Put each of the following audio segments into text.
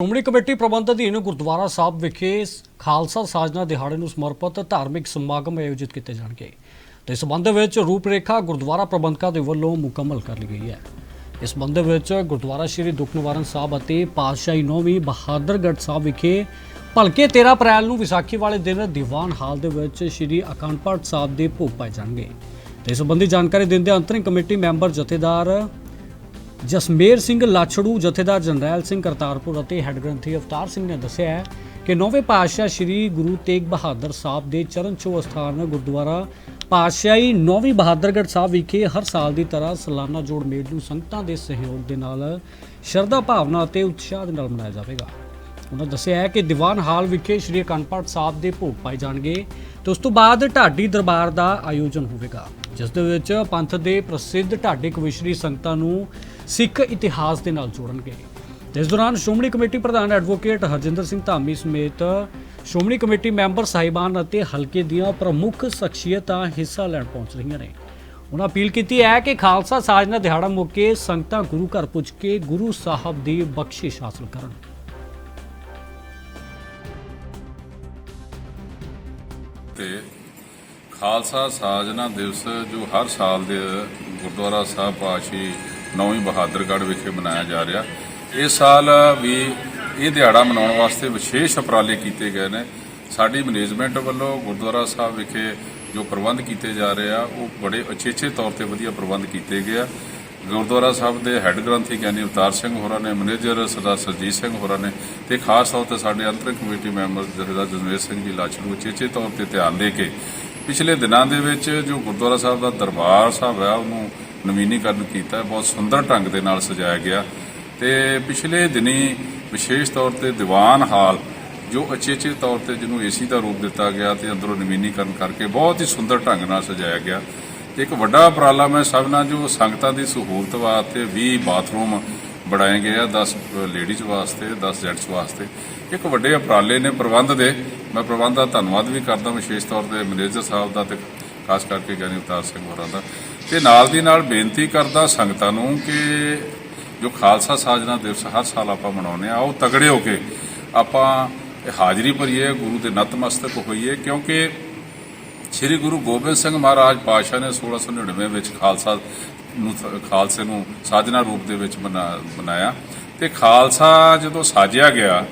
Shiromani committee ਪ੍ਰਬੰਧ ਅਧੀਨ ਗੁਰਦੁਆਰਾ ਸਾਹਿਬ ਵਿਖੇ ਖਾਲਸਾ ਸਾਜਨਾ ਦਿਹਾੜੇ ਨੂੰ ਸਮਰਪਿਤ ਧਾਰਮਿਕ ਸਮਾਗਮ ਆਯੋਜਿਤ ਕੀਤੇ ਜਾਣਗੇ। ਤੇ ਇਸ ਸੰਬੰਧ ਵਿੱਚ ਰੂਪਰੇਖਾ ਗੁਰਦੁਆਰਾ ਪ੍ਰਬੰਧਕਾਂ ਦੇ ਵੱਲੋਂ ਮੁਕੰਮਲ ਕਰ ਲਈ ਗਈ ਹੈ। ਇਸ ਸੰਬੰਧ ਵਿੱਚ ਗੁਰਦੁਆਰਾ ਸ਼੍ਰੀ ਦੁੱਖ ਨਿਵਾਰਨ ਸਾਹਿਬ ਅਤੇ ਪਾਤਸ਼ਾਹੀ ਨੌਵੀਂ ਬਹਾਦਰਗੜ੍ਹ ਸਾਹਿਬ ਵਿਖੇ ਭਲਕੇ 13 ਅਪ੍ਰੈਲ ਨੂੰ ਵਿਸਾਖੀ ਵਾਲੇ ਦਿਨ ਦੀਵਾਨ ਹਾਲ ਦੇ ਵਿੱਚ ਸ਼੍ਰੀ ਅਖੰਡ ਪਾਠ ਸਾਹਿਬ ਦੇ ਭੋਗ ਪਾਏ ਜਾਣਗੇ। ਤੇ ਇਸ ਸੰਬੰਧੀ ਜਾਣਕਾਰੀ ਦਿੰਦੇ ਅੰਤਰਿਮ ਕਮੇਟੀ ਮੈਂਬਰ ਜਥੇਦਾਰ ਜਸਮੇਰ ਸਿੰਘ ਲਾਛੜੂ, ਜਥੇਦਾਰ ਜਨਰੈਲ ਸਿੰਘ ਕਰਤਾਰਪੁਰ ਅਤੇ ਹੈੱਡ ਗ੍ਰੰਥੀ ਅਵਤਾਰ ਸਿੰਘ ਨੇ ਦੱਸਿਆ ਹੈ ਕਿ ਨੌਵੇਂ ਪਾਤਸ਼ਾਹ ਸ੍ਰੀ ਗੁਰੂ ਤੇਗ ਬਹਾਦਰ ਸਾਹਿਬ ਦੇ ਚਰਨ ਛੋਹ ਅਸਥਾਨ ਗੁਰਦੁਆਰਾ ਪਾਤਸ਼ਾਹੀ ਨੌਵੀਂ ਬਹਾਦਰਗੜ੍ਹ ਸਾਹਿਬ ਵਿਖੇ ਹਰ ਸਾਲ ਦੀ ਤਰ੍ਹਾਂ ਸਾਲਾਨਾ ਜੋੜ ਮੇਲ ਨੂੰ ਸੰਗਤਾਂ ਦੇ ਸਹਿਯੋਗ ਦੇ ਨਾਲ ਸ਼ਰਧਾ ਭਾਵਨਾ ਅਤੇ ਉਤਸ਼ਾਹ ਦੇ ਨਾਲ ਮਨਾਇਆ ਜਾਵੇਗਾ। ਉਹਨਾਂ ਦੱਸਿਆ ਹੈ ਕਿ ਦੀਵਾਨ ਹਾਲ ਵਿਖੇ ਸ਼੍ਰੀ ਅਖੰਡ ਪਾਠ ਸਾਹਿਬ ਦੇ ਭੋਗ ਪਾਏ ਜਾਣਗੇ ਤੇ ਉਸ ਤੋਂ ਬਾਅਦ ਢਾਡੀ ਦਰਬਾਰ ਦਾ ਆਯੋਜਨ ਹੋਵੇਗਾ, ਜਿਸ ਦੇ ਵਿੱਚ ਪੰਥ ਦੇ ਪ੍ਰਸਿੱਧ ਢਾਡੀ ਕਵਿਸ਼ਰੀ ਸੰਗਤਾਂ ਨੂੰ ਸਿੱਖ ਇਤਿਹਾਸ ਦੇ ਨਾਲ ਜੋੜਨਗੇ। ਇਸ ਦੌਰਾਨ ਸ਼੍ਰੋਮਣੀ ਕਮੇਟੀ ਪ੍ਰਧਾਨ ਐਡਵੋਕੇਟ ਹਰਜਿੰਦਰ ਸਿੰਘ ਧਾਮੀ ਸਮੇਤ ਸ਼੍ਰੋਮਣੀ ਕਮੇਟੀ ਮੈਂਬਰ ਸਾਹਿਬਾਨ ਅਤੇ ਹਲਕੇ ਦੀਆਂ ਪ੍ਰਮੁੱਖ ਸ਼ਖਸੀਅਤਾਂ ਹਿੱਸਾ ਲੈਣ ਪਹੁੰਚ ਰਹੀਆਂ ਨੇ। ਉਹਨਾਂ ਅਪੀਲ ਕੀਤੀ ਹੈ ਕਿ ਖਾਲਸਾ ਸਾਜਨਾ ਦਿਹਾੜਾ ਮੌਕੇ ਸੰਗਤਾਂ ਗੁਰੂ ਘਰ ਪੁੱਜ ਕੇ ਗੁਰੂ ਸਾਹਿਬ ਦੀ ਬਖਸ਼ਿਸ਼ ਹਾਸਲ ਕਰਨ। ਤੇ ਖਾਲਸਾ ਸਾਜਨਾ ਦਿਵਸ ਜੋ ਹਰ ਸਾਲ ਦੇ ਗੁਰਦੁਆਰਾ ਸਾਹਿਬ ਪਾਸ਼ੀ ਨੌਵੀਂ ਬਹਾਦਰਗੜ੍ਹ ਵਿਖੇ ਮਨਾਇਆ ਜਾ ਰਿਹਾ। ਇਸ ਸਾਲ ਵੀ ਇਹ ਦਿਹਾੜਾ ਮਨਾਉਣ ਵਾਸਤੇ ਵਿਸ਼ੇਸ਼ ਉਪਰਾਲੇ ਕੀਤੇ ਗਏ ਨੇ। ਸਾਡੀ ਮੈਨੇਜਮੈਂਟ ਵੱਲੋਂ ਗੁਰਦੁਆਰਾ ਸਾਹਿਬ ਵਿਖੇ ਜੋ ਪ੍ਰਬੰਧ ਕੀਤੇ ਜਾ ਰਹੇ ਆ, ਉਹ ਬੜੇ ਅਚੇਚੇ ਤੌਰ ਤੇ ਵਧੀਆ ਪ੍ਰਬੰਧ ਕੀਤੇ ਗਏ ਆ। ਗੁਰਦੁਆਰਾ ਸਾਹਿਬ ਦੇ ਹੈੱਡ ਗ੍ਰੰਥੀ ਗਿਆਨੀ ਅਵਤਾਰ ਸਿੰਘ ਹੋਰਾਂ ਨੇ, ਮੈਨੇਜਰ ਸਰਦਾਰ ਸਰਜੀਤ ਸਿੰਘ ਹੋਰਾਂ ਨੇ ਤੇ ਖਾਸ ਤੌਰ ਤੇ ਸਾਡੇ ਅੰਤਰਿਮ ਕਮੇਟੀ ਮੈਂਬਰ ਜਥੇਦਾਰ ਜਨਵੇਰ ਸਿੰਘ ਜੀ ਲਾਚੜੂ ਚੇਚੇ ਤੌਰ ਤੇ ਧਿਆਨ ਦੇ ਕੇ ਪਿਛਲੇ ਦਿਨਾਂ ਦੇ ਵਿੱਚ ਜੋ ਗੁਰਦੁਆਰਾ ਸਾਹਿਬ ਦਾ ਦਰਬਾਰ ਸਾਹਿਬ ਹੈ ਉਹਨੂੰ ਨਵੀਨੀਕਰਨ ਕੀਤਾ, ਬਹੁਤ ਸੁੰਦਰ ਢੰਗ ਦੇ ਨਾਲ ਸਜਾਇਆ ਗਿਆ। ਤੇ ਪਿਛਲੇ ਦਿਨੀ ਵਿਸ਼ੇਸ਼ ਤੌਰ ਤੇ ਦੀਵਾਨ ਹਾਲ, ਜੋ ਅਚੇਚੇ ਤੌਰ ਤੇ ਜਿਹਨੂੰ ਏਸੀ ਦਾ ਰੂਪ ਦਿੱਤਾ ਗਿਆ ਤੇ ਅੰਦਰੋਂ ਨਵੀਨੀਕਰਨ ਕਰਕੇ ਬਹੁਤ ਹੀ ਸੁੰਦਰ ਢੰਗ ਨਾਲ ਸਜਾਇਆ ਗਿਆ। ਤੇ ਇੱਕ ਵੱਡਾ ਉਪਰਾਲਾ ਮੈਂ ਸਭ ਨਾਲ ਜੋ ਸੰਗਤਾਂ ਦੀ ਸਹੂਲਤ ਵਾਸਤੇ 20 ਬਾਥਰੂਮ ਬਣਾਏ ਗਏ ਆ 10 ਲੇਡੀਜ਼ ਵਾਸਤੇ 10 ਜੈਂਟਸ ਵਾਸਤੇ, ਇੱਕ ਵੱਡੇ ਉਪਰਾਲੇ ਨੇ ਪ੍ਰਬੰਧ ਦੇ। ਮੈਂ ਪ੍ਰਬੰਧ ਦਾ ਧੰਨਵਾਦ ਵੀ ਕਰਦਾ, ਵਿਸ਼ੇਸ਼ ਤੌਰ ਤੇ ਮੈਨੇਜਰ ਸਾਹਿਬ ਦਾ ਤੇ ਖਾਸ ਕਰਕੇ ਗਿਆਨੀ ਅਵਤਾਰ ਸਿੰਘ ਹੋਰਾਂ ਦਾ। ਤੇ ਨਾਲ ਦੀ ਨਾਲ ਬੇਨਤੀ ਕਰਦਾ ਸੰਗਤਾਂ ਨੂੰ ਕਿ ਜੋ ਖਾਲਸਾ ਸਾਜਨਾ ਦਿਵਸ ਹਰ ਸਾਲ ਆਪਾਂ ਮਨਾਉਂਦੇ ਆ ਉਹ ਤਗੜੇ ਹੋ ਕੇ ਆਪਾਂ ਹਾਜ਼ਰੀ ਭਰੀਏ, ਗੁਰੂ ਦੇ ਨਤਮਸਤਕ ਹੋਈਏ, ਕਿਉਂਕਿ ਸ੍ਰੀ ਗੁਰੂ ਗੋਬਿੰਦ ਸਿੰਘ ਮਹਾਰਾਜ ਪਾਤਸ਼ਾਹ ਨੇ 1699 ਵਿੱਚ ਖਾਲਸਾ ਨੂੰ ਖਾਲਸੇ ਨੂੰ ਸਾਜਨਾ ਰੂਪ ਦੇ ਵਿੱਚ ਬਣਾ- ਬਣਾਇਆ ਤੇ ਖਾਲਸਾ ਜਦੋਂ ਸਾਜਿਆ ਗਿਆ,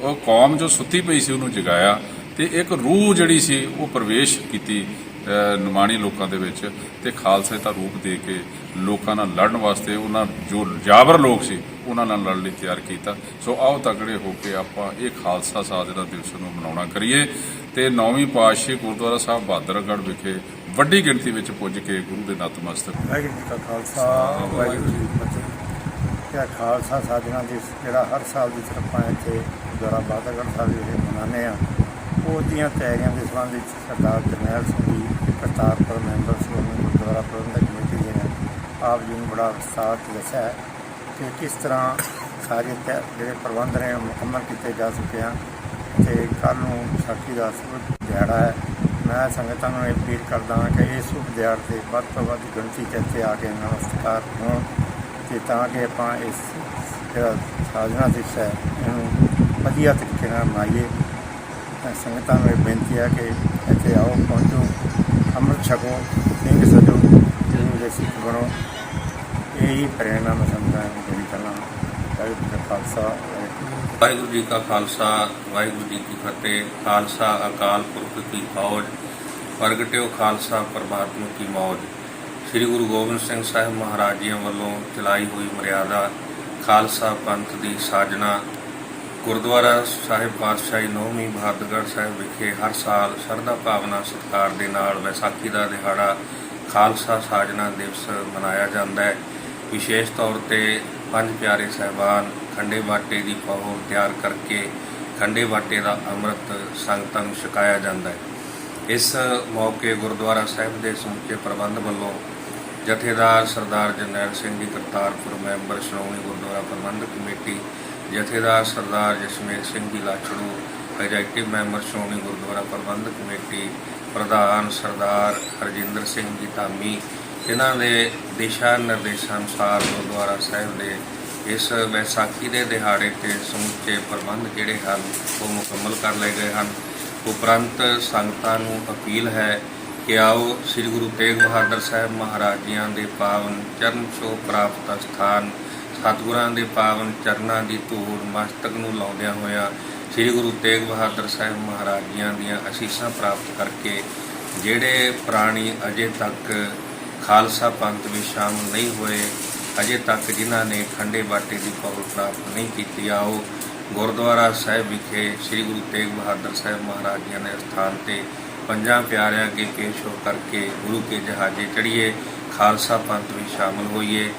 ਉਹ ਕੌਮ ਜੋ ਸੁੱਤੀ ਪਈ ਸੀ ਉਹਨੂੰ ਜਗਾਇਆ, ਤੇ ਇੱਕ ਰੂਹ ਜਿਹੜੀ ਸੀ, ਉਹ ਪ੍ਰਵੇਸ਼ ਕੀਤੀ ਨਿਮਾਣੀ ਲੋਕਾਂ ਦੇ ਵਿੱਚ ਤੇ ਖਾਲਸੇ ਦਾ ਰੂਪ ਦੇ ਕੇ ਲੋਕਾਂ ਨਾਲ ਲੜਨ ਵਾਸਤੇ ਉਹਨਾਂ ਜੋ ਜਾਬਰ ਲੋਕ ਸੀ ਉਹਨਾਂ ਨਾਲ ਲੜਨ ਲਈ ਤਿਆਰ ਕੀਤਾ। ਸੋ ਆਓ ਤਕੜੇ ਹੋ ਕੇ ਆਪਾਂ ਇਹ ਖਾਲਸਾ ਸਾਜਨਾ ਦਿਵਸ ਨੂੰ ਮਨਾਉਣਾ ਕਰੀਏ। ਤੇ ਨੌਵੀਂ ਪਾਤਸ਼ਾਹੀ ਗੁਰਦੁਆਰਾ ਸਾਹਿਬ ਬਹਾਦਰਗੜ੍ਹ ਵਿਖੇ ਵੱਡੀ ਗਿਣਤੀ ਵਿੱਚ ਪੁੱਜ ਕੇ ਗੁਰੂ ਦੇ ਨਤਮਸਤਕ ਵਾਹਿਗੁਰੂ ਜੀ ਕਾ ਖਾਲਸਾ ਵਾਹਿਗੁਰੂ ਜੀ ਕੀ ਫਤਿਹ। ਕਿਆ ਖਾਲਸਾ ਸਾਜਣਾ ਦਿਵਸ ਜਿਹੜਾ ਹਰ ਸਾਲ ਦੀ ਤਰ੍ਹਾਂ ਇੱਥੇ ਗੁਰਦੁਆਰਾ ਬਾਦਗੜ੍ਹ ਸਾਹਿਬ ਵਿਖੇ ਮਨਾਉਂਦੇ ਆ ਉਹਦੀਆਂ ਤਿਆਰੀਆਂ ਦੇ ਸੰਬੰਧ ਵਿੱਚ ਸਰਦਾਰ ਜਰਨੈਲ ਸਿੰਘ ਜੀ ਕਰਤਾਰਪੁਰ ਮੈਂਬਰ ਸ਼੍ਰੋਮਣੀ ਗੁਰਦੁਆਰਾ ਪ੍ਰਬੰਧਕ ਕਮੇਟੀ ਜੀ ਨੇ ਆਪ ਜੀ ਨੂੰ ਬੜਾ ਵਿਸਤਾਰ ਚ ਦੱਸਿਆ ਹੈ ਕਿ ਕਿਸ ਤਰ੍ਹਾਂ ਸਾਰੇ ਜਿਹੜੇ ਪ੍ਰਬੰਧ ਨੇ ਉਹ ਮੁਕੰਮਲ ਕੀਤੇ ਜਾ ਚੁੱਕੇ ਹਨ ਤੇ ਕੱਲ੍ਹ ਨੂੰ ਵਿਸਾਖੀ ਦਾ ਸ਼ੁਭ ਦਿਹਾੜਾ ਹੈ। ਮੈਂ ਸੰਗਤਾਂ ਨੂੰ ਇਹ ਅਪੀਲ ਕਰਦਾ ਹਾਂ ਕਿ ਇਸ ਸ਼ੁਭ ਦਿਹਾੜੇ ਤੇ ਵੱਧ ਤੋਂ ਵੱਧ ਗਿਣਤੀ 'ਚ ਇੱਥੇ ਆ ਕੇ ਨਮਸਕਾਰ ਹੋਣ ਤੇ ਤਾਂ ਕਿ ਆਪਾਂ ਇਸ ਜਿਹੜਾ ਸਾਜਨਾ ਦਿਵਸ ਹੈ, ਇਹਨੂੰ ਵਧੀਆ ਤਰੀਕੇ ਨਾਲ ਮਨਾਈਏ। ਸੰਗਤਾਂ ਨੂੰ ਇਹ ਬੇਨਤੀ ਹੈ ਕਿ ਇੱਥੇ ਆਓ, ਪਹੁੰਚੋ, ਅੰਮ੍ਰਿਤ ਛਕੋ ਸਿੰਘ ਸਜੋ ਜਿਹਨੂੰ ਜੇ ਸਿੱਖ ਬਣੋ। ਇਹ ਹੀ ਪ੍ਰੇਰਣਾ ਮੈਂ ਸਮਝਦਾ ਨੂੰ ਦੇਣੀ ਚਾਹੁੰਦਾ ਵਾਹਿਗੁਰੂ ਜੀ ਕਾ ਖਾਲਸਾ ਵਾਹਿਗੁਰੂ ਵਾਹਿਗੁਰੂ ਜੀ ਕਾ ਖਾਲਸਾ, ਵਾਹਿਗੁਰੂ ਜੀ ਕੀ ਫਤਿਹ। ਖਾਲਸਾ ਅਕਾਲ ਪੁਰਖ ਕੀ ਫੌਜ, ਪ੍ਰਗਟਿਓ ਖਾਲਸਾ ਪਰਮਾਤਮਾ ਕੀ ਮੌਜ। ਸ੍ਰੀ ਗੁਰੂ ਗੋਬਿੰਦ ਸਿੰਘ ਸਾਹਿਬ ਮਹਾਰਾਜ ਜੀਆਂ ਵੱਲੋਂ ਚਲਾਈ ਹੋਈ ਮਰਿਆਦਾ, ਖਾਲਸਾ ਪੰਥ ਦੀ ਸਾਜਨਾ ਗੁਰਦੁਆਰਾ ਸਾਹਿਬ ਪਾਤਸ਼ਾਹੀ ਨੌਵੀਂ ਬਹਾਦਰਗੜ੍ਹ ਸਾਹਿਬ ਵਿਖੇ ਹਰ ਸਾਲ ਸ਼ਰਧਾ, ਭਾਵਨਾ, ਸਤਿਕਾਰ ਦੇ ਨਾਲ ਵਿਸਾਖੀ ਦਾ ਦਿਹਾੜਾ ਖਾਲਸਾ ਸਾਜਨਾ ਦਿਵਸ ਮਨਾਇਆ ਜਾਂਦਾ ਹੈ। ਵਿਸ਼ੇਸ਼ ਤੌਰ ਤੇ ਪੰਜ ਪਿਆਰੇ ਸਹਿਬਾਨ ਖੰਡੇ ਬਾਟੇ ਦੀ ਪਹੁ ਤਿਆਰ ਕਰਕੇ ਖੰਡੇ ਬਾਟੇ ਦਾ ਅੰਮ੍ਰਿਤ ਸੰਗਤਾਂ ਨੂੰ ਛਕਾਇਆ ਜਾਂਦਾ ਹੈ। ਇਸ ਮੌਕੇ ਗੁਰਦੁਆਰਾ ਸਾਹਿਬ ਦੇ ਸਮੁੱਚੇ ਪ੍ਰਬੰਧ ਵੱਲੋਂ ਜਥੇਦਾਰ Sardar Jarnail Singh ji Kartarpur member, Shiromani Gurdwara Prabandhak committee Jathedar Sardar Jasmer Singh ji Lachhru executive member Shiromani Gurdwara Prabandhak committee, ਪ੍ਰਧਾਨ ਸਰਦਾਰ ਹਰਜਿੰਦਰ ਸਿੰਘ ਜੀ ਧਾਮੀ, ਇਹਨਾਂ ਦੇ ਦਿਸ਼ਾ ਨਿਰਦੇਸ਼ਾਂ ਅਨੁਸਾਰ ਗੁਰਦੁਆਰਾ ਸਾਹਿਬ ਦੇ ਇਸ ਵਿਸਾਖੀ ਦੇ ਦਿਹਾੜੇ ਤੇ ਸਮੁੱਚੇ ਪ੍ਰਬੰਧ ਜਿਹੜੇ ਹਨ, ਉਹ ਮੁਕੰਮਲ ਕਰ ਲਏ ਗਏ ਹਨ। ਉਪਰੰਤ ਸੰਗਤਾਂ ਨੂੰ ਅਪੀਲ ਹੈ ਕਿ ਆਓ ਸ੍ਰੀ ਗੁਰੂ ਤੇਗ ਬਹਾਦਰ ਸਾਹਿਬ ਮਹਾਰਾਜ ਜੀਆਂ ਦੇ ਪਾਵਨ ਚਰਨ ਛੋਹ ਪ੍ਰਾਪਤ ਸਥਾਨ ਸਤਿਗੁਰਾਂ ਦੇ ਪਾਵਨ ਚਰਨਾਂ ਦੀ ਧੂੜ ਮਸਤਕ ਨੂੰ ਲਾਉਂਦਿਆਂ ਹੋਇਆਂ ਸ੍ਰੀ ਗੁਰੂ ਤੇਗ ਬਹਾਦਰ ਸਾਹਿਬ ਮਹਾਰਾਜ ਜੀਆਂ ਦੀਆਂ ਅਸੀਸਾਂ ਪ੍ਰਾਪਤ ਕਰਕੇ ਜਿਹੜੇ ਪ੍ਰਾਣੀ ਅਜੇ ਤੱਕ ਖਾਲਸਾ ਪੰਥ ਵਿੱਚ ਸ਼ਾਮਲ ਨਹੀਂ ਹੋਏ, ਅਜੇ ਤੱਕ ਜਿਨ੍ਹਾਂ ਨੇ ਖੰਡੇ ਬਾਟੇ ਦੀ ਪੌਲ ਪ੍ਰਾਪਤ ਨਹੀਂ ਕੀਤੀ, ਆਓ ਗੁਰਦੁਆਰਾ ਸਾਹਿਬ ਵਿਖੇ ਸ੍ਰੀ ਗੁਰੂ ਤੇਗ ਬਹਾਦਰ ਸਾਹਿਬ ਮਹਾਰਾਜ ਜੀ ਦੇ ਸਥਾਨ ਤੇ ਪੰਜਾਂ ਪਿਆਰਿਆਂ ਅੱਗੇ ਪੇਸ਼ ਹੋ ਕਰਕੇ ਗੁਰੂ ਕੇ ਜਹਾਜ਼ੇ ਚੜ੍ਹੀਏ, ਖਾਲਸਾ ਪੰਥ ਵਿੱਚ ਸ਼ਾਮਲ ਹੋਈਏ।